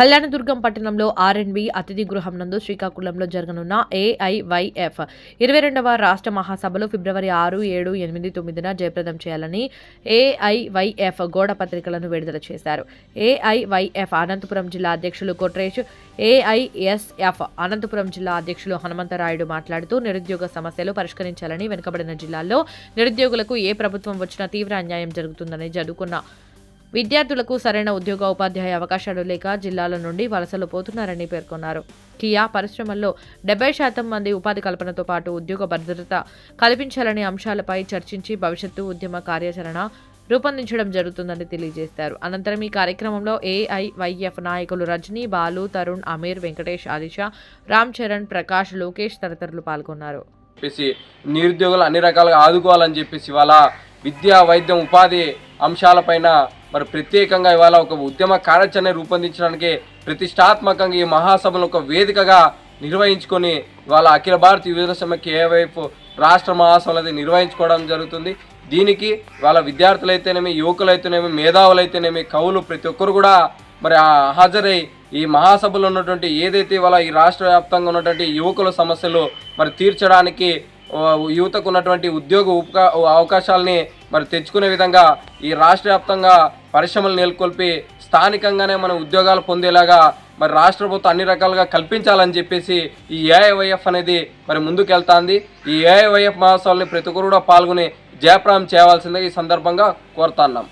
కళ్యాణదుర్గం పట్టణంలో ఆర్ఎండ్బి అతిథి గృహం నందు శ్రీకాకుళంలో జరగనున్న ఏఐవైఎఫ్ ఇరవై రెండవ రాష్ట్ర మహాసభలు ఫిబ్రవరి ఆరు ఏడు ఎనిమిది తొమ్మిదిన జయప్రదం చేయాలని ఏఐవైఎఫ్ గోడ పత్రికలను విడుదల చేశారు. ఏఐవైఎఫ్ అనంతపురం జిల్లా అధ్యక్షులు కొట్రేష్ ఏఐఎస్ఎఫ్ అనంతపురం జిల్లా అధ్యక్షులు హనుమంతరాయుడు మాట్లాడుతూ నిరుద్యోగ సమస్యలు పరిష్కరించాలని వెనుకబడిన జిల్లాల్లో నిరుద్యోగులకు ఏ ప్రభుత్వం వచ్చినా తీవ్ర అన్యాయం జరుగుతుందని చదువుకున్న విద్యార్థులకు సరైన ఉద్యోగ ఉపాధ్యాయ అవకాశాలు లేక జిల్లాల నుండి వలసలు పోతున్నారని పేర్కొన్నారు. కియా పరిశ్రమల్లో డెబ్బై శాతం మంది ఉపాధి కల్పనతో పాటు ఉద్యోగ భద్రత కల్పించాలనే అంశాలపై చర్చించి భవిష్యత్తు ఉద్యమ కార్యాచరణ రూపొందించడం జరుగుతుందని తెలియజేశారు అనంతరం ఈ కార్యక్రమంలో ఏఐవైఎఫ్ నాయకులు రజనీ బాలు తరుణ్ అమీర్ వెంకటేష్ ఆదిష రామ్ చరణ్ ప్రకాష్ లోకేష్ తదితరులు పాల్గొన్నారు. చెప్పేసి నిరుద్యోగులు అన్ని రకాలుగా ఆదుకోవాలని చెప్పేసి ఇవాళ విద్యా వైద్యం ఉపాధి అంశాలపైన మరి ప్రత్యేకంగా ఇవాళ ఒక ఉద్యమ కార్యాచరణ రూపొందించడానికి ప్రతిష్టాత్మకంగా ఈ మహాసభను ఒక వేదికగా నిర్వహించుకొని ఇవాళ అఖిల భారత యువజన సమైక్య ఏవైపు రాష్ట్ర మహాసభలు అనేది నిర్వహించుకోవడం జరుగుతుంది. దీనికి వాళ్ళ విద్యార్థులైతేనేమి యువకులైతేనేమి మేధావులైతేనేమి కవులు ప్రతి ఒక్కరు కూడా మరి హాజరై ఈ మహాసభలో ఉన్నటువంటి ఏదైతే ఇవాళ ఈ రాష్ట్ర వ్యాప్తంగా ఉన్నటువంటి యువకుల సమస్యలు మరి తీర్చడానికి యువతకు ఉన్నటువంటి ఉద్యోగ ఉప అవకాశాలని మరి తెచ్చుకునే విధంగా ఈ రాష్ట్ర వ్యాప్తంగా పరిశ్రమలు నెలకొల్పి స్థానికంగానే మన ఉద్యోగాలు పొందేలాగా మరి రాష్ట్ర ప్రభుత్వం అన్ని రకాలుగా కల్పించాలని చెప్పేసి ఈ ఏఐవైఎఫ్ అనేది మరి ముందుకెళ్తాంది. ఈ ఏఐవైఎఫ్ మహోత్సవాల్ని ప్రతి ఒక్కరు కూడా పాల్గొని జయప్రాం చేయవలసిందిగా ఈ సందర్భంగా కోరుతున్నాం